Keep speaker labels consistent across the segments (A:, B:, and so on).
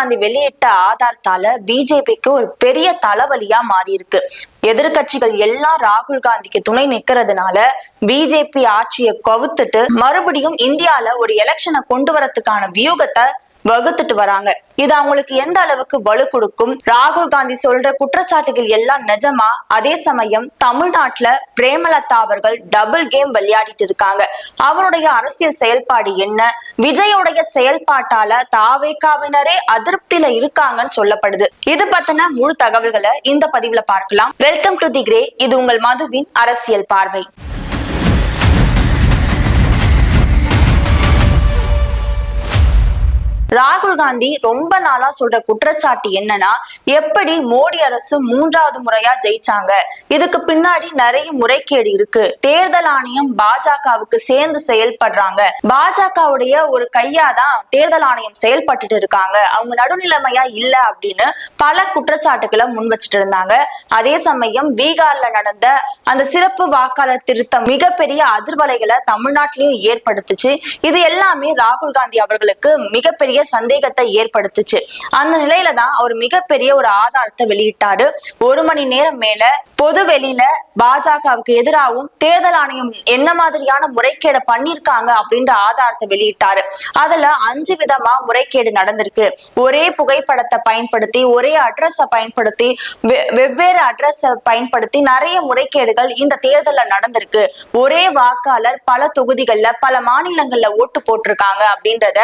A: காந்தி வெளியிட்ட ஆதாரத்தால பிஜேபிக்கு ஒரு பெரிய தலைவலியா மாறி இருக்கு எதிர்கட்சிகள் எல்லாம் ராகுல் காந்திக்கு துணை நிக்கிறதுனால பிஜேபி ஆட்சியை கவுத்துட்டு மறுபடியும் இந்தியால ஒரு எலெக்ஷனை கொண்டு வரத்துக்கான வியூகத்தை வகுத்துட்டு வராங்க. இது அவங்களுக்கு எந்த அளவுக்கு வலு கொடுக்கும்? ராகுல் காந்தி சொல்ற குற்றச்சாட்டுகள் எல்லாம் நிஜமா? அதே சமயம் தமிழ்நாட்டுல பிரேமலதா அவர்கள் டபுள் கேம் விளையாடிட்டு இருக்காங்க. அவருடைய அரசியல் செயல்பாடு என்ன? விஜயோடைய செயல்பாட்டால தாவேகாவினரே அதிருப்தியில இருக்காங்கன்னு சொல்லப்படுது. இது பத்தின முழு தகவல்களை இந்த பதிவுல பார்க்கலாம். Welcome to the grey. இது உங்கள் மதுவின் அரசியல் பார்வை. ராகுல் காந்தி ரொம்ப நாளா சொல்ற குற்றச்சாட்டு என்னன்னா எப்படி மோடி அரசு மூன்றாவது முறையா ஜெயிச்சாங்க? இதுக்கு பின்னாடி நிறைய முறைகேடு இருக்கு. தேர்தல் ஆணையம் பாஜகவுக்கு சேர்ந்து செயல்படுறாங்க. பாஜகவுடைய ஒரு கையாதான் தேர்தல் ஆணையம் செயல்பட்டுட்டு இருக்காங்க. அவங்க நடுநிலைமையா இல்ல அப்படின்னு பல குற்றச்சாட்டுகளை முன் வச்சுட்டு இருந்தாங்க. அதே சமயம் பீகார்ல நடந்த அந்த சிறப்பு வாக்காளர் திருத்தம் மிகப்பெரிய அதிர்வலைகளை தமிழ்நாட்டிலையும் ஏற்படுத்துச்சு. இது எல்லாமே ராகுல் காந்தி அவர்களுக்கு மிகப்பெரிய சந்தேகத்தை ஏற்படுத்துச்சு. அந்த நிலையில தான் அவர் மிகப்பெரிய ஒரு ஆதாரத்தை வெளியிட்டாரு. ஒரு மணி நேரம் மேல பொது வெளியில பாஜகவுக்கு எதிராகவும் தேர்தல் ஆணையம் என்ன மாதிரியான முறைகேடை பண்ணிருக்காங்க அப்படின்ற ஆதாரத்தை வெளியிட்டாரு. அதுல அஞ்சு விதமா முறைகேடு நடந்திருக்கு. ஒரே புகைப்படத்தை பயன்படுத்தி ஒரே அட்ரஸ பயன்படுத்தி வெவ்வேறு அட்ரஸ பயன்படுத்தி நிறைய முறைகேடுகள் இந்த தேர்தல்ல நடந்திருக்கு. ஒரே வாக்காளர் பல தொகுதிகள்ல பல மாநிலங்கள்ல ஓட்டு போட்டிருக்காங்க அப்படின்றத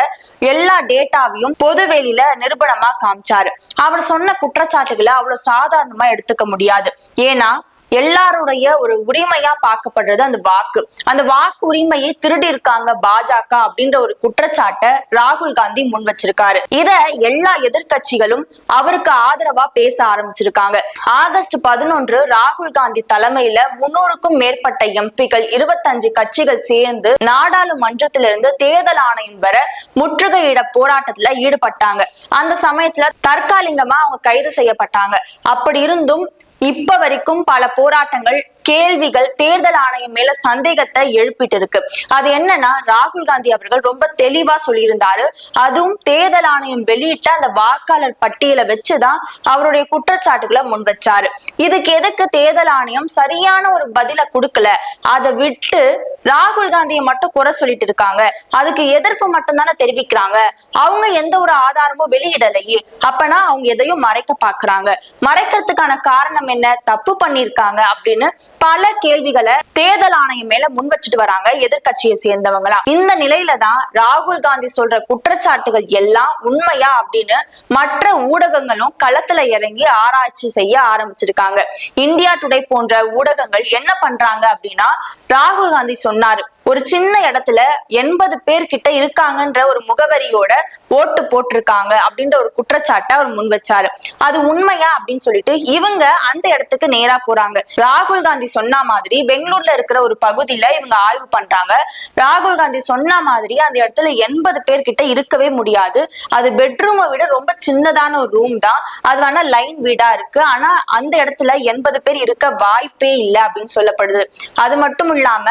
A: எல்லா டேட்டா டேட்டாவையும் பொதுவெளியில நிரூபணமா காமிச்சாரு. அவர் சொன்ன குற்றச்சாட்டுகளை அவ்வளவு சாதாரணமா எடுத்துக்க முடியாது. ஏன்னா எல்லாருடைய ஒரு உரிமையா பார்க்கப்படுறது அந்த வாக்கு. அந்த வாக்கு உரிமையை திருடி இருக்காங்க பாஜக அப்படின்ற ஒரு குற்றச்சாட்டை ராகுல் காந்தி முன் வச்சிருக்காரு. இத எல்லா எதிர்க்கட்சிகளும் அவருக்கு ஆதரவா பேச ஆரம்பிச்சிருக்காங்க. ஆகஸ்ட் பதினொன்று ராகுல் காந்தி தலைமையில முன்னூறுக்கும் மேற்பட்ட எம்பிகள் இருபத்தஞ்சு கட்சிகள் சேர்ந்து நாடாளுமன்றத்திலிருந்து தேர்தல் ஆணையம் வர முற்றுகையிட போராட்டத்துல ஈடுபட்டாங்க. அந்த சமயத்துல தற்காலிகமா அவங்க கைது செய்யப்பட்டாங்க. அப்படி இருந்தும் இப்ப வரைக்கும் பல போராட்டங்கள் கேள்விகள் தேர்தல் ஆணையம் மேல சந்தேகத்தை எழுப்பிட்டு இருக்கு அது என்னன்னா ராகுல் காந்தி அவர்கள் ரொம்ப தெளிவா சொல்லியிருந்தாரு. அதுவும் தேர்தல் ஆணையம் வெளியிட்ட அந்த வாக்காளர் பட்டியலை வச்சுதான் அவருடைய குற்றச்சாட்டுகளை முன் வச்சாரு. இதுக்கு எதுக்கு தேர்தல் ஆணையம் சரியான ஒரு பதில கொடுக்கல? அதை விட்டு ராகுல் காந்தியை மட்டும் குறை சொல்லிட்டு இருக்காங்க. அதுக்கு எதிர்ப்பு மட்டும் தானே தெரிவிக்கிறாங்க. அவங்க எந்த ஒரு ஆதாரமும் வெளியிடலையே. அப்பனா அவங்க எதையும் மறைக்க பாக்குறாங்க மறைக்கிறதுக்கான காரணம் என்ன? தப்பு பண்ணிருக்காங்க அப்படின்னு பல கேள்விகளை தேர்தல் ஆணையம் மேல முன் வச்சுட்டு வராங்க எதிர்க்கட்சியை சேர்ந்தவங்களா. இந்த நிலையில தான் ராகுல் காந்தி சொல்ற குற்றச்சாட்டுகள் எல்லாம் உண்மையா அப்படின்னு மற்ற ஊடகங்களும் களத்துல இறங்கி ஆராய்ச்சி செய்ய ஆரம்பிச்சிருக்காங்க. இந்தியா டுடே போன்ற ஊடகங்கள் என்ன பண்றாங்க அப்படின்னா ராகுல் காந்தி சொன்னாரு ஒரு சின்ன இடத்துல எண்பது பேர் கிட்ட இருக்காங்கன்ற ஒரு முகவரியோட ஓட்டு போட்டிருக்காங்க அப்படின்ற ஒரு குற்றச்சாட்டை அவர் முன் வச்சாரு. அது உண்மையா அப்படின்னு சொல்லிட்டு இவங்க அந்த இடத்துக்கு நேரா போறாங்க. ராகுல் காந்தி சொன்ன மாதிரி பெங்களூர்ல இருக்கிற ஒரு பகுதியில இவங்க ஆய்வு பண்றாங்க. ராகுல் காந்தி சொன்ன மாதிரி அந்த இடத்துல எண்பது பேர் கிட்ட இருக்கவே முடியாது. அது பெட்ரூமை விட ரொம்ப சின்னதான ஒரு ரூம் தான். அது வேணா லைன் வீடா இருக்கு. ஆனா அந்த இடத்துல எண்பது பேர் இருக்க வாய்ப்பே இல்லை அப்படின்னு சொல்லப்படுது. அது மட்டும் இல்லாம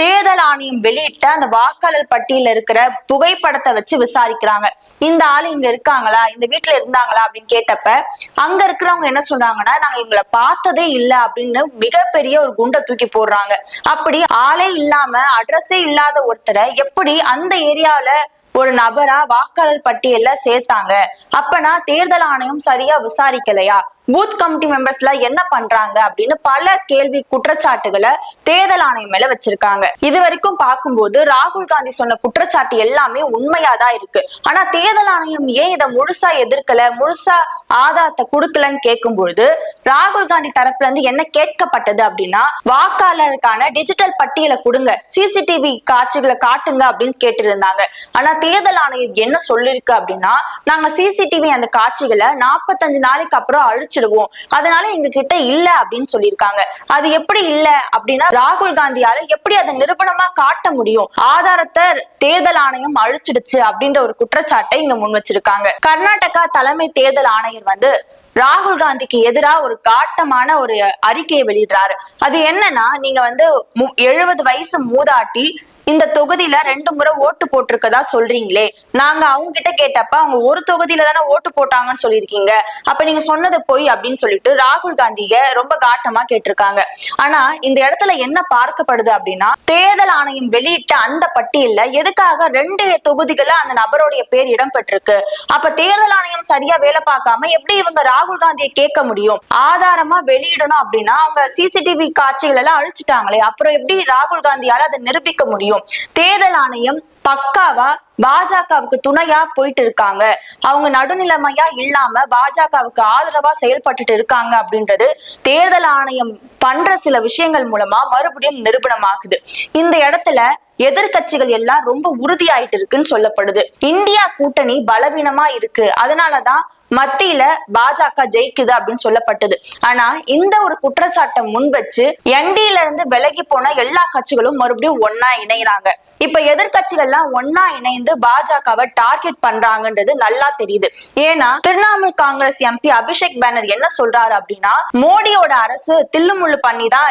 A: தேர்தல் ஆணையம் வெளியிட்ட அந்த வாக்காளர் பட்டியல இருக்கிற புகைப்படத்தை வச்சு விசாரிக்கிறாங்க. இந்த ஆளு இங்க இருக்காங்களா? இந்த வீட்டுல இருந்தாங்களா? அப்படின்னு கேட்டப்ப அங்க இருக்கிறவங்க என்ன சொல்றாங்கன்னா நாங்க இவங்களை பார்த்ததே இல்ல அப்படின்னு மிகப்பெரிய ஒரு குண்டை தூக்கி போடுறாங்க. அப்படி ஆளே இல்லாம அட்ரஸே இல்லாத ஒருத்தரை எப்படி அந்த ஏரியால ஒரு நபரா வாக்காளர் பட்டியல்ல சேர்த்தாங்க? அப்பனா தேர்தல் ஆணையம் சரியா விசாரிக்கலையா? பூத் கமிட்டி மெம்பர்ஸ்ல என்ன பண்றாங்க அப்படின்னு பல கேள்வி குற்றச்சாட்டுகளை தேர்தல் ஆணையம் மேல வச்சிருக்காங்க. இது வரைக்கும் பார்க்கும்போது ராகுல் காந்தி சொன்ன குற்றச்சாட்டு எல்லாமே உண்மையாதான் இருக்கு. ஆனா தேர்தல் ஆணையம் ஏன் இதை முழுசா எதிர்க்கல முழுசா ஆதாரத்தை கொடுக்கலன்னு கேட்கும்பொழுது ராகுல் காந்தி தரப்புல இருந்து என்ன கேட்கப்பட்டது அப்படின்னா வாக்காளருக்கான டிஜிட்டல் பட்டியலை கொடுங்க சிசிடிவி காட்சிகளை காட்டுங்க அப்படின்னு கேட்டிருந்தாங்க. ஆனா தேர்தல் ஆணையம் என்ன சொல்லிருக்கு அப்படின்னா நாங்க சிசிடிவி அந்த காட்சிகளை நாற்பத்தஞ்சு நாளைக்கு அப்புறம் அழிச்சிடுவோம் அதனால எங்க கிட்ட இல்ல அப்படின்னு சொல்லியிருக்காங்க. அது எப்படி இல்ல அப்படின்னா ராகுல் காந்தியால எப்படி அதை நிரூபணமா காட்ட முடியும்? ஆதாரத்தை தேர்தல் ஆணையம் அழிச்சிடுச்சு அப்படின்ற ஒரு குற்றச்சாட்டை இங்க முன் வச்சிருக்காங்க. கர்நாடகா தலைமை தேர்தல் ஆணையர் வந்து ராகுல் காந்திக்கு எதிரா ஒரு காட்டமான ஒரு அறிக்கையை வெளியிடுறாரு. அது என்னன்னா நீங்க வந்து எழுபது வயசு மூதாட்டி இந்த தொகுதியில ரெண்டு முறை ஓட்டு போட்டிருக்கதா சொல்றீங்களே. நாங்க அவங்க கிட்ட கேட்டப்ப அவங்க ஒரு தொகுதியில தானே ஓட்டு போட்டாங்கன்னு சொல்லியிருக்கீங்க. அப்ப நீங்க சொன்னது பொய் அப்படின்னு சொல்லிட்டு ராகுல் காந்திய ரொம்ப காட்டமா கேட்டிருக்காங்க. ஆனா இந்த இடத்துல என்ன பார்க்கப்படுது அப்படின்னா தேர்தல் ஆணையம் வெளியிட்ட அந்த பட்டியல்ல எதுக்காக ரெண்டு தொகுதிகள அந்த நபருடைய பேர் இடம்பெற்றிருக்கு? அப்ப தேர்தல் ஆணையம் சரியா வேலை பார்க்காம எப்படி இவங்க ராகுல் காந்தியை கேட்க முடியும்? ஆதாரமா வெளியிடணும் அப்படின்னா அவங்க சிசிடிவி காட்சிகள் எல்லாம் அழிச்சிட்டாங்களே. அப்புறம் எப்படி ராகுல் காந்தியால அதை நிரூபிக்க முடியும்? தேர்தல் ஆணையம் பக்காவா பாஜகவுக்கு துணையா போயிட்டு இருக்காங்க. அவங்க நடுநிலைமையா இல்லாம பாஜகவுக்கு ஆதரவா செயல்பட்டுட்டு இருக்காங்க அப்படின்றது தேர்தல் ஆணையம் பண்ற சில விஷயங்கள் மூலமா மறுபடியும் நிரூபணமாகுது. இந்த இடத்துல எதிர்கட்சிகள் எல்லாம் ரொம்ப உறுதியாயிட்டு இருக்குன்னு சொல்லப்படுது. இந்தியா கூட்டணி பலவீனமா இருக்கு. அதனாலதான் மத்தியில பாஜக ஜெயிக்குது அப்படின்னு சொல்லப்பட்டது. ஆனா இந்த ஒரு குற்றச்சாட்டை முன் வச்சு என்டில இருந்து விலகி போன எல்லா கட்சிகளும் மறுபடியும் ஒன்னா இணையறாங்க. இப்ப எதிர்க்கட்சிகள்லாம் ஒன்னா இணைந்து பாஜகவை டார்கெட் பண்றாங்கன்றது நல்லா தெரியுது. ஏன்னா திரிணாமுல் காங்கிரஸ் எம்பி அபிஷேக் பேனர் என்ன சொல்றாரு அப்படின்னா மோடியோட அரசு தில்லுமுள்ளு பண்ணி தான்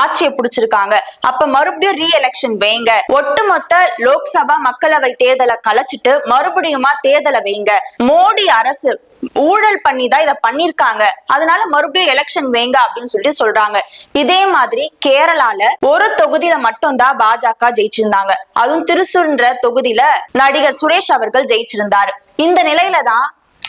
A: ஆட்சியை பிடிச்சிருக்காங்க. அப்ப மறுபடியும் ரீ எலெக்ஷன் வைங்க. ஒட்டுமொத்த லோக்சபா மக்களவை தேர்தலை கலைச்சிட்டு மறுபடியுமா தேர்தலை வைங்க. மோடி அரசு ஊழல் பண்ணி தான் இதை பண்ணிருக்காங்க. அதனால மறுபடியும் எலெக்ஷன் வைங்க அப்படின்னு சொல்லிட்டு சொல்றாங்க. இதே மாதிரி கேரளால ஒரு தொகுதியில மட்டும் தான் பாஜக ஜெயிச்சிருந்தாங்க. அதுவும் திருசூர்ன்ற தொகுதியில நடிகர் சுரேஷ் அவர்கள் ஜெயிச்சிருந்தாரு. இந்த நிலையில தான்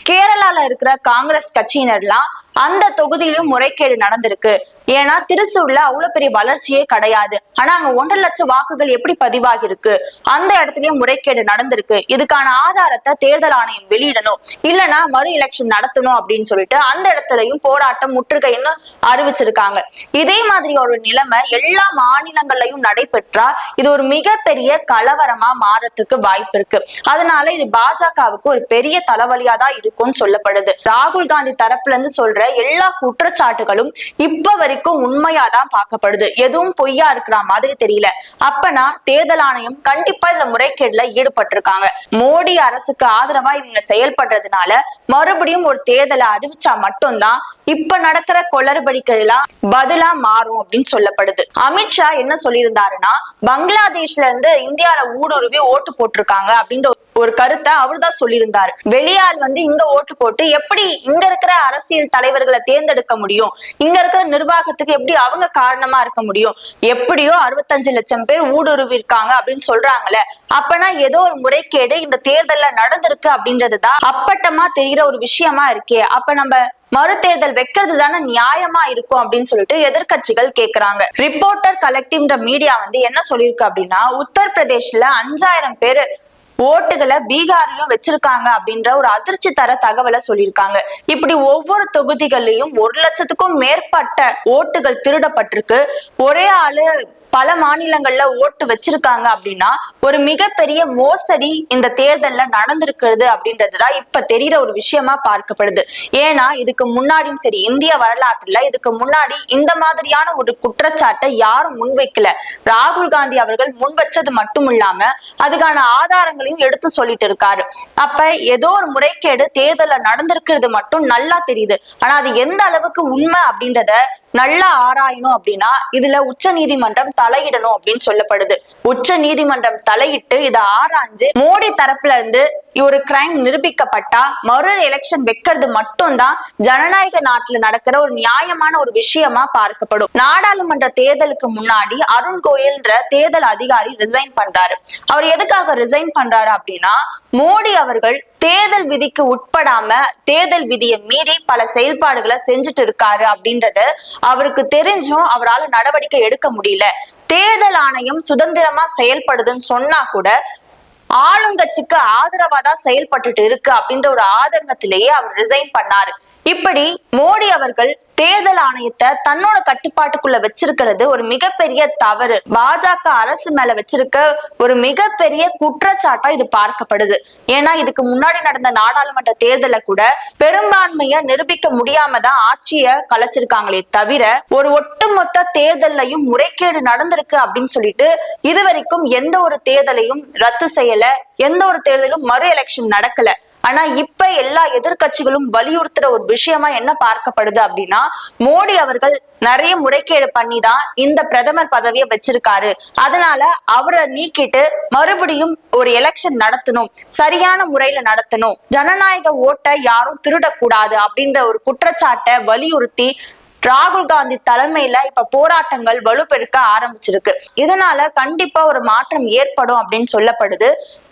A: கேரளால இருக்கிற காங்கிரஸ் கட்சியினர்லாம் அந்த தொகுதியிலும் முறைகேடு நடந்திருக்கு. ஏன்னா திருச்சூர்ல அவ்வளவு பெரிய வளர்ச்சியே கிடையாது. ஆனா அங்க ஒன்றரை லட்சம் வாக்குகள் எப்படி பதிவாகி இருக்கு அந்த இடத்துலயும் முறைகேடு நடந்திருக்கு. இதுக்கான ஆதாரத்தை தேர்தல் ஆணையம் வெளியிடணும். இல்லனா மறு எலெக்ஷன் நடத்தணும் அப்படின்னு சொல்லிட்டு அந்த இடத்துலயும் போராட்டம் முற்றுகைன்னு அறிவிச்சிருக்காங்க. இதே மாதிரி ஒரு நிலைமை எல்லா மாநிலங்கள்லயும் நடைபெற்றா இது ஒரு மிகப்பெரிய கலவரமா மாறத்துக்கு வாய்ப்பு இருக்கு அதனால இது பாஜகவுக்கு ஒரு பெரிய தலைவலியா தான் இருக்கும்னு சொல்லப்படுது. ராகுல் காந்தி தரப்புல இருந்து சொல்ற எல்லா குற்றச்சாட்டுகளும் இப்ப வரைக்கும் உண்மையாதான் பார்க்கப்படுது. எதுவும் பொய்யா இருக்கிற மாதிரி தெரியல. அப்பனா தேர்தல் ஆணையம் கண்டிப்பா இந்த முறைகேடுல ஈடுபட்டிருக்காங்க. மோடி அரசுக்கு ஆதரவா இவங்க செயல்படுறதுனால மறுபடியும் ஒரு தேர்தலை அறிவிச்சா மட்டும்தான் இப்ப நடக்கிற கொளறுபடிக்கெல்லாம் பதிலா மாறும் அப்படின்னு சொல்லப்படுது. அமித்ஷா என்ன சொல்லியிருந்தாருன்னா பங்களாதேஷ்ல இருந்து இந்தியாவில ஊடுருவி ஓட்டு போட்டிருக்காங்க அப்படின்ற ஒரு கருத்தை அவர் தான் சொல்லியிருந்தாரு. வெளியால் வந்து இங்க ஓட்டு போட்டு எப்படி இங்க இருக்கிற அரசியல் தலைவர்களை தேர்ந்தெடுக்க முடியும்? இங்க இருக்கிற நிர்வாகத்துக்கு எப்படி அவங்க காரணமா இருக்க முடியும்? எப்படியோ அறுபத்தஞ்சு லட்சம் பேர் ஊடுருவி இருக்காங்க அப்படின்னு சொல்றாங்கல்ல அப்பனா ஏதோ ஒரு முறைகேடு இந்த தேர்தல்ல நடந்திருக்கு அப்படின்றதுதான் அப்பட்டமா தெரிகிற ஒரு விஷயமா இருக்கே. அப்ப நம்ம மறுதேர்தல் வைக்கிறது தானே நியாயமா இருக்கும் அப்படின்னு சொல்லிட்டு எதிர்க்கட்சிகள் கேக்குறாங்க. ரிப்போர்ட்டர் கலெக்டிவ்ன்ற மீடியா வந்து என்ன சொல்லியிருக்கு அப்படின்னா உத்தரப்பிரதேஷ்ல அஞ்சாயிரம் பேர் ஓட்டுகளை பீகார்லயும் வச்சிருக்காங்க அப்படின்ற ஒரு அதிர்ச்சி தர தகவலை சொல்லியிருக்காங்க. இப்படி ஒவ்வொரு தொகுதிகளிலும் ஒரு லட்சத்துக்கும் மேற்பட்ட ஓட்டுகள் திருடப்பட்டிருக்கு. ஒரே ஆளு பல மாநிலங்கள்ல ஓட்டு வச்சிருக்காங்க அப்படின்னா ஒரு மிகப்பெரிய மோசடி இந்த தேர்தல்ல நடந்திருக்கிறது அப்படின்றதுதான் இப்ப தெரியற ஒரு விஷயமா பார்க்கப்படுது. ஏன்னா இதுக்கு முன்னாடியும் சரி இந்திய வரலாற்றுல இதுக்கு முன்னாடி இந்த மாதிரியான ஒரு குற்றச்சாட்டை யாரும் முன்வைக்கல. ராகுல் காந்தி அவர்கள் முன் வச்சது மட்டும் இல்லாம அதுக்கான ஆதாரங்களையும் எடுத்து சொல்லிட்டு இருக்காரு. அப்ப ஏதோ ஒரு முறைகேடு தேர்தல்ல நடந்திருக்கிறது மட்டும் நல்லா தெரியுது. ஆனா அது எந்த அளவுக்கு உண்மை அப்படின்றத நல்லா ஆராயணும் அப்படின்னா இதுல உச்ச நீதிமன்றம் தலையிடணும் அப்படின்னு சொல்லப்படுது. உச்ச நீதிமன்றம் தலையிட்டு இதை ஆராய்ஞ்சு மோடி தரப்புல இருந்து ஒரு கிரைம் நிரூபிக்கப்பட்டா மறு எலெக்ஷன் வைக்கிறது மட்டும்தான் ஜனநாயக நாட்டுல நடக்கிற ஒரு நியாயமான ஒரு விஷயமா பார்க்கப்படும். நாடாளுமன்ற தேர்தலுக்கு முன்னாடி அருண் கோயல்ன்ற தேர்தல் அதிகாரி ரிசைன் பண்றாரு. அவர் எதுக்காக ரிசைன் பண்றாரு அப்படின்னா மோடி அவர்கள் தேர்தல் விதிக்கு உட்படாம தேர்தல் விதியை மீறி பல செயல்பாடுகளை செஞ்சுட்டு இருக்காரு அப்படின்றது அவருக்கு தெரிஞ்சும் அவரால் நடவடிக்கை எடுக்க முடியல. தேர்தல் ஆணையம் சுதந்திரமா செயல்படுதுன்னு சொன்னா கூட ஆளுங்கட்சிக்கு ஆதரவா தான் செயல்பட்டுட்டு இருக்கு அப்படின்ற ஒரு ஆதங்கத்திலேயே அவர் ரிசைன் பண்ணாரு. இப்படி மோடி அவர்கள் தேர்தல் ஆணையத்தை தன்னோட கட்டுப்பாட்டுக்குள்ள வச்சிருக்கிறது ஒரு மிகப்பெரிய தவறு. பாஜக அரசு மேல வச்சிருக்க ஒரு மிகப்பெரிய குற்றச்சாட்டா இது பார்க்கப்படுது. ஏன்னா இதுக்கு முன்னாடி நடந்த நாடாளுமன்ற தேர்தல கூட பெரும்பான்மைய நிரூபிக்க முடியாம தான் ஆட்சிய கலைச்சிருக்காங்களே தவிர ஒரு ஒட்டுமொத்த தேர்தல்லையும் முறைகேடு நடந்திருக்கு அப்படின்னு சொல்லிட்டு இதுவரைக்கும் எந்த ஒரு தேர்தலையும் ரத்து செய்யல எந்த ஒரு தேர்தலும் மறு எலெக்ஷன் நடக்கல. ஆனா இப்ப எல்லா எதிர்க்கட்சிகளும் வலியுறுத்துற ஒரு விஷயமா என்ன பார்க்கப்படுது அப்படின்னா மோடி அவர்கள் நிறைய முறைகேடு பண்ணி தான் இந்த பிரதமர் பதவியை வச்சிருக்காரு. அதனால அவரை நீக்கிட்டு மறுபடியும் ஒரு எலெக்ஷன் நடத்தணும் சரியான முறையில நடத்தணும். ஜனநாயக ஓட்டை யாரும் திருடக்கூடாது அப்படின்ற ஒரு குற்றச்சாட்டை வலியுறுத்தி ராகுல் காந்தி தலைமையில இப்ப போராட்டங்கள் வலுப்பெருக்க ஆரம்பிச்சிருக்கு. இதனால கண்டிப்பா ஒரு மாற்றம் ஏற்படும் அப்படின்னு சொல்லப்படுது.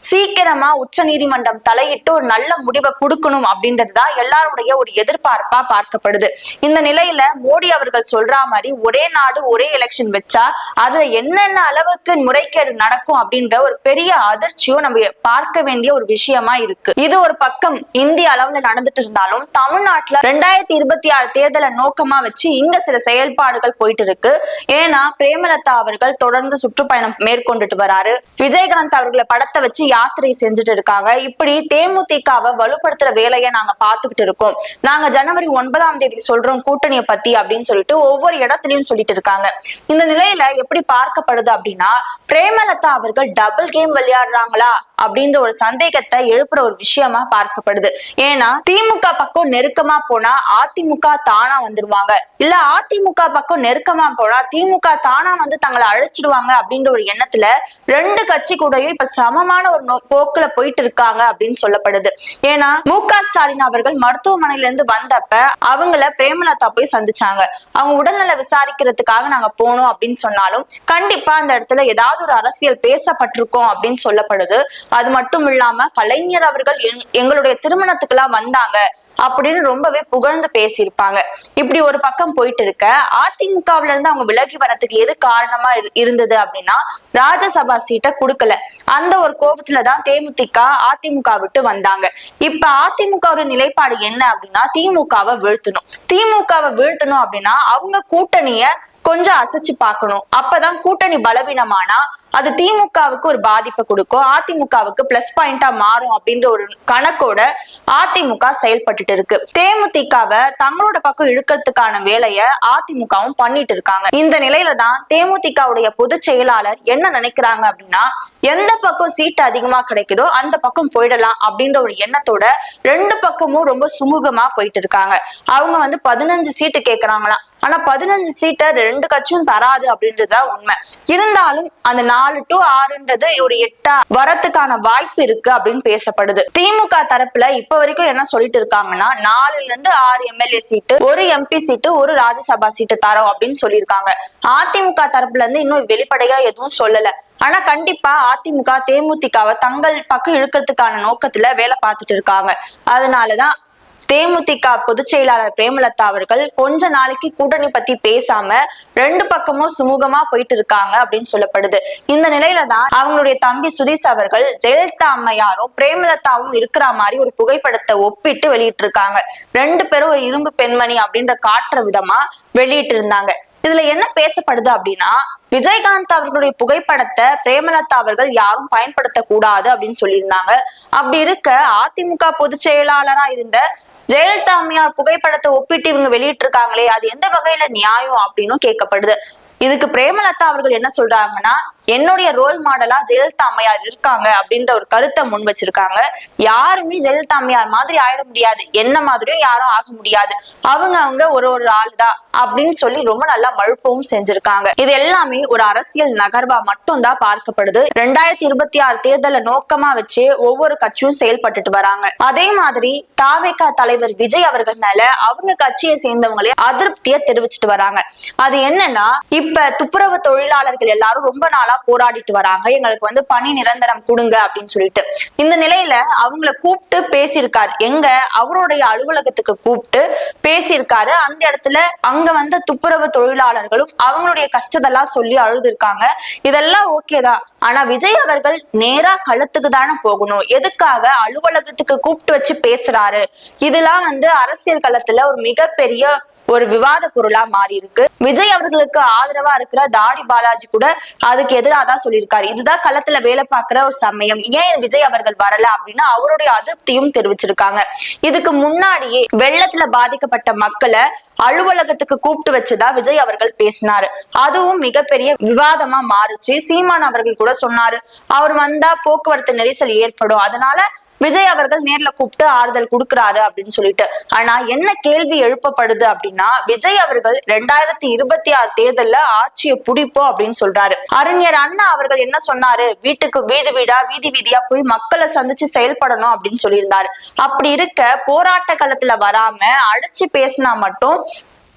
A: சீக்கிரமா உச்ச நீதிமன்றம் தலையிட்டு ஒரு நல்ல முடிவை கொடுக்கணும் அப்படின்றதுதான் எல்லாருடைய ஒரு எதிர்பார்ப்பா பார்க்கப்படுது. இந்த நிலையில மோடி அவர்கள் சொல்ற மாதிரி ஒரே நாடு ஒரே எலெக்ஷன் வச்சா அதுல என்னென்ன அளவுக்கு முறைகேடு நடக்கும் அப்படின்ற ஒரு பெரிய அதிர்ச்சியும் நம்ம பார்க்க வேண்டிய ஒரு விஷயமா இருக்கு. இது ஒரு பக்கம் இந்திய அளவுல நடந்துட்டு இருந்தாலும் தமிழ்நாட்டுல ரெண்டாயிரத்தி இருபத்தி ஆறு தேர்தலை நோக்கமா வச்சு இங்க சில செயல்பாடுகள் போயிட்டு இருக்கு. ஏன்னா பிரேமலதா அவர்கள் தொடர்ந்து சுற்றுப்பயணம் மேற்கொண்டுட்டு வராரு. விஜயகாந்த் அவர்களை படத்தை வச்சு யாத்திரை செஞ்சுட்டு இருக்காங்க. இப்படி தேமுதிகவை வலுப்படுத்துற வேலையை நாங்க பாத்துக்கிட்டு இருக்கோம். நாங்க ஜனவரி ஒன்பதாம் தேதி சொல்றோம் கூட்டணியை பத்தி அப்படின்னு சொல்லிட்டு ஒவ்வொரு இடத்துலயும் சொல்லிட்டு இருக்காங்க. இந்த நிலையில எப்படி பார்க்கப்படுது அப்படின்னா பிரேமலதா அவர்கள் டபுள் கேம் விளையாடுறாங்களா அப்படின்ற ஒரு சந்தேகத்தை எழுப்புற ஒரு விஷயமா பார்க்கப்படுது. ஏன்னா திமுக பக்கம் நெருக்கமா போனா அதிமுக தானா வந்துருவாங்க. இல்ல அதிமுக பக்கம் நெருக்கமா போனா திமுக தானா வந்து தங்களை அழைச்சிடுவாங்க அப்படின்ற ஒரு எண்ணத்துல ரெண்டு கட்சி கூடயும் இப்ப சமமான ஒரு போக்குல போயிட்டு இருக்காங்க அப்படின்னு சொல்லப்படுது. ஏன்னா மு க ஸ்டாலின் அவர்கள் மருத்துவமனையில இருந்து வந்தப்ப அவங்கள பிரேமலதா போய் சந்திச்சாங்க. அவங்க உடல்நல விசாரிக்கிறதுக்காக நாங்க போனோம் அப்படின்னு சொன்னாலும் கண்டிப்பா அந்த இடத்துல ஏதாவது ஒரு அரசியல் பேசப்பட்டிருக்கோம் அப்படின்னு சொல்லப்படுது. அது மட்டும் இல்லாம கலைஞர் அவர்கள் எங்- எங்களுடைய திருமணத்துக்கு எல்லாம் வந்தாங்க. அப்படின்னு ரொம்பவே புகழ்ந்து பேசியிருப்பாங்க. இப்படி ஒரு பக்கம் போயிட்டு இருக்க அதிமுகவுல இருந்து அவங்க விலகி வரதுக்கு எது காரணமா இருந்தது அப்படின்னா ராஜ்யசபா சீட்டை கொடுக்கல. அந்த ஒரு கோபத்துலதான் தேமுதிக அதிமுக விட்டு வந்தாங்க. இப்ப அதிமுக நிலைப்பாடு என்ன அப்படின்னா திமுகவை வீழ்த்தணும். திமுகவை வீழ்த்தணும் அப்படின்னா அவங்க கூட்டணிய கொஞ்சம் அசைச்சு பார்க்கணும். அப்பதான் கூட்டணி பலவீனமானா அது திமுகவுக்கு ஒரு பாதிப்பை கொடுக்கும். அதிமுகவுக்கு பிளஸ் பாயிண்டா மாறும் அப்படின்ற ஒரு கணக்கோட அதிமுக செயல்பட்டுட்டு இருக்கு. தேமுதிகவை தங்களோட பக்கம் இழுக்கிறதுக்கான வேலையை அதிமுகவும் பண்ணிட்டு இருக்காங்க. இந்த நிலையில தான் தேமுதிகவுடைய பொதுச் செயலாளர் என்ன நினைக்கிறாங்க அப்படின்னா எந்த பக்கம் சீட்டு அதிகமா கிடைக்குதோ அந்த பக்கம் போயிடலாம் அப்படின்ற ஒரு எண்ணத்தோட ரெண்டு பக்கமும் ரொம்ப சுமூகமா போயிட்டு இருக்காங்க. அவங்க வந்து பதினஞ்சு சீட்டு கேட்கறாங்களாம் ஆனா பதினஞ்சு சீட்டை ரெண்டு கட்சியும் தராது அப்படின்றதுதான் உண்மை. இருந்தாலும் அந்த நாலு நாலு டு ஆறுன்றது ஒரு எட்டா வரத்துக்கான வாய்ப்பு இருக்கு அப்படின்னு பேசப்படுது. திமுக தரப்புல இப்ப வரைக்கும் என்ன சொல்லிட்டு இருக்காங்கன்னா நாலுல இருந்து ஆறு எம்எல்ஏ சீட்டு ஒரு எம்பி சீட்டு ஒரு ராஜ்யசபா சீட்டு தரோம் அப்படின்னு சொல்லியிருக்காங்க. அதிமுக தரப்புல இருந்து இன்னும் வெளிப்படையா எதுவும் சொல்லல. ஆனா கண்டிப்பா அதிமுக தேமுதிகவை தங்கள் பக்கம் இழுக்கிறதுக்கான நோக்கத்துல வேலை பார்த்துட்டு இருக்காங்க. அதனாலதான் தேமுதிக பொதுச் செயலாளர் பிரேமலதா அவர்கள் கொஞ்ச நாளைக்கு கூட்டணி பத்தி பேசாம ரெண்டு பக்கமும் சுமூகமா போயிட்டு இருக்காங்க அப்படின்னு சொல்லப்படுது. இந்த நிலையில தான் அவங்களுடைய தம்பி சுதீஷ் அவர்கள் ஜெயலலிதா அம்மையாரும் பிரேமலதாவும் இருக்கிற மாதிரி ஒரு புகைப்படத்தை ஒப்பிட்டு வெளியிட்டு இருக்காங்க ரெண்டு பேரும் ஒரு இரும்பு பெண்மணி அப்படின்ற காட்டுற விதமா வெளியிட்டு இருந்தாங்க இதுல என்ன பேசப்படுது அப்படின்னா விஜயகாந்த் அவர்களுடைய புகைப்படத்தை பிரேமலதா அவர்கள் யாரும் பயன்படுத்த கூடாது அப்படின்னு சொல்லியிருந்தாங்க. அப்படி இருக்க அதிமுக பொதுச் செயலாளரா இருந்த ஜெயலலிதா அம்மையார் புகைப்படத்தை ஒப்பிட்டு இவங்க வெளியிட்டிருக்காங்களே அது எந்த வகையில நியாயம் அப்படின்னு கேட்கப்படுது. இதுக்கு பிரேமலதா அவர்கள் என்ன சொல்றாங்கன்னா என்னுடைய ரோல் மாடலா ஜெயலலிதா அம்மையார் இருக்காங்க அப்படின்ற ஒரு கருத்தை முன் வச்சிருக்காங்க. யாருமே ஜெயலலிதா அம்மையார் மாதிரி ஆயிட முடியாது. என்ன மாதிரியும் யாரும் ஆக முடியாது. அவங்க அவங்க ஒரு ஒரு ஆள் தான் அப்படின்னு சொல்லி ரொம்ப நல்லா மழுப்பவும் செஞ்சிருக்காங்க. இது எல்லாமே ஒரு அரசியல் நகர்வா மட்டும் தான் பார்க்கப்படுது. ரெண்டாயிரத்தி இருபத்தி ஆறு தேர்தலை நோக்கமா வச்சு ஒவ்வொரு கட்சியும் செயல்பட்டுட்டு வராங்க. அதே மாதிரி தாவேகா தலைவர் விஜய் அவர்கள் மேல அவங்க கட்சியை சேர்ந்தவங்களே அதிருப்தியை தெரிவிச்சிட்டு வராங்க. அது என்னன்னா இப்ப துப்புரவு தொழிலாளர்கள் எல்லாரும் ரொம்ப நாளா போராடிட்டு வராங்க. எங்களுக்கு வந்து பணி நிரந்தரம் கொடுங்க அப்படின்னு சொல்லிட்டு. இந்த நிலையில அவங்கள கூப்பிட்டு பேசியிருக்காரு. எங்க? அவருடைய அலுவலகத்துக்கு கூப்பிட்டு பேசியிருக்காரு. அந்த இடத்துல அங்க வந்த துப்புரவு தொழிலாளர்களும் அவங்களுடைய கஷ்டத்தெல்லாம் சொல்லி அழுதுருக்காங்க. இதெல்லாம் ஓகே தான். ஆனா விஜய் அவர்கள் நேரா களத்துக்கு தானே போகணும். எதுக்காக அலுவலகத்துக்கு கூப்பிட்டு வச்சு பேசுறாரு? இதெல்லாம் வந்து அரசியல் களத்துல ஒரு மிகப்பெரிய ஒரு விவாத பொருளா மாறி இருக்கு விஜய் அவர்களுக்கு ஆதரவா இருக்கிற தாடி பாலாஜி கூட அதுக்கு எதிராக தான் சொல்லியிருக்காரு. இதுதான் களத்துல வேலை பார்க்கிற ஒரு சமயம். ஏன் விஜய் அவர்கள் வரல அப்படின்னு அவருடைய அதிருப்தியும் தெரிவிச்சிருக்காங்க. இதுக்கு முன்னாடியே வெள்ளத்துல பாதிக்கப்பட்ட மக்களை அலுவலகத்துக்கு கூப்பிட்டு வச்சுதான் விஜய் அவர்கள் பேசினாரு. அதுவும் மிகப்பெரிய விவாதமா மாறுச்சு. சீமான் அவர்கள் கூட சொன்னாரு. அவர் வந்தா போக்குவரத்து நெரிசல் ஏற்படும். அதனால விஜய் அவர்கள் நேர்ல கூப்பிட்டு ஆறுதல் கொடுக்கிறாரு அப்படின்னு சொல்லிட்டு. ஆனா என்ன கேள்வி எழுப்பப்படுது அப்படின்னா விஜய் அவர்கள் ரெண்டாயிரத்தி இருபத்தி ஆறு தேர்தல்ல ஆட்சியை பிடிப்போம் அப்படின்னு சொல்றாரு. அறிஞர் அண்ணா அவர்கள் என்ன சொன்னாரு? வீட்டுக்கு வீடு வீடா வீதி வீதியா போய் மக்களை சந்திச்சு செயல்படணும் அப்படின்னு சொல்லியிருந்தாரு. அப்படி இருக்க போராட்ட களத்துல வராம அழைச்சு பேசினா மட்டும்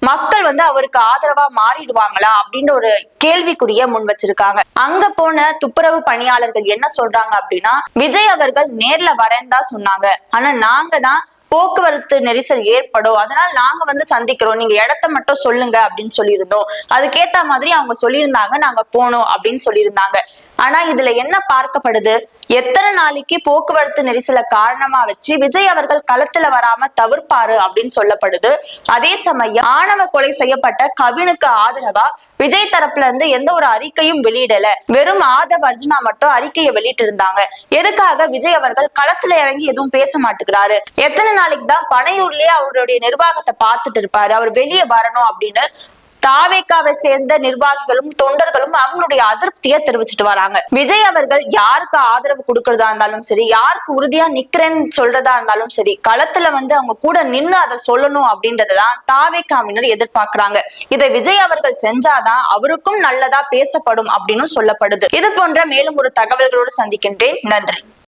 A: மக்கள் வந்து அவருக்கு ஆதரவா மாறிடுவாங்களா அப்படின்ற ஒரு கேள்விக்குரிய முன் வச்சிருக்காங்க. அங்க போன துப்புரவு பணியாளர்கள் என்ன சொல்றாங்க அப்படின்னா விஜய் அவர்கள் நேர்ல வரேன்னு தான் சொன்னாங்க. ஆனா நாங்க தான் போக்குவரத்து நெரிசல் ஏற்படும். அதனால நாங்க வந்து சந்திக்கிறோம். நீங்க இடத்த மட்டும் சொல்லுங்க அப்படின்னு சொல்லியிருந்தோம். அதுக்கேத்த மாதிரி அவங்க சொல்லியிருந்தாங்க. நாங்க போனோம் அப்படின்னு சொல்லியிருந்தாங்க. ஆனா இதுல என்ன பார்க்கப்படுது? எத்தனை நாளைக்கு போக்குவரத்து நெரிசலை காரணமா வச்சு விஜய் அவர்கள் களத்துல வராம தவிர்ப்பாரு அப்படின்னு சொல்லப்படுது. அதே சமயம் ஆணவ கொலை செய்யப்பட்ட கவினுக்கு ஆதரவா விஜய் தரப்புல இருந்து எந்த ஒரு அறிக்கையும் வெளியிடல. வெறும் ஆதவ் அர்ஜுனா மட்டும் அறிக்கையை வெளியிட்டு இருந்தாங்க எதுக்காக விஜய் அவர்கள் களத்துல இறங்கி எதுவும் பேச மாட்டேங்கிறாரு எத்தனை நாளைக்கு தான் பனையூர்லயே அவருடைய நிர்வாகத்தை பார்த்துட்டு இருப்பாரு. அவர் வெளியே வரணும் அப்படின்னு தாவேக்காவை சேர்ந்த நிர்வாகிகளும் தொண்டர்களும் அவங்களுடைய அதிருப்தியை தெரிவிச்சிட்டு வராங்க. விஜய் அவர்கள் யாருக்கு ஆதரவு கொடுக்கறதா இருந்தாலும் சரி யாருக்கு உறுதியா நிக்கிறேன்னு சொல்றதா இருந்தாலும் சரி களத்துல வந்து அவங்க கூட நின்னு அதை சொல்லணும் அப்படின்றதுதான் தாவேக்காவினர் எதிர்பார்க்கிறாங்க. இதை விஜய் அவர்கள் செஞ்சாதான் அவருக்கும் நல்லதா பேசப்படும் அப்படின்னு சொல்லப்படுது. இது போன்ற மேலும் ஒரு தகவல்களோடு சந்திக்கின்றேன். நன்றி.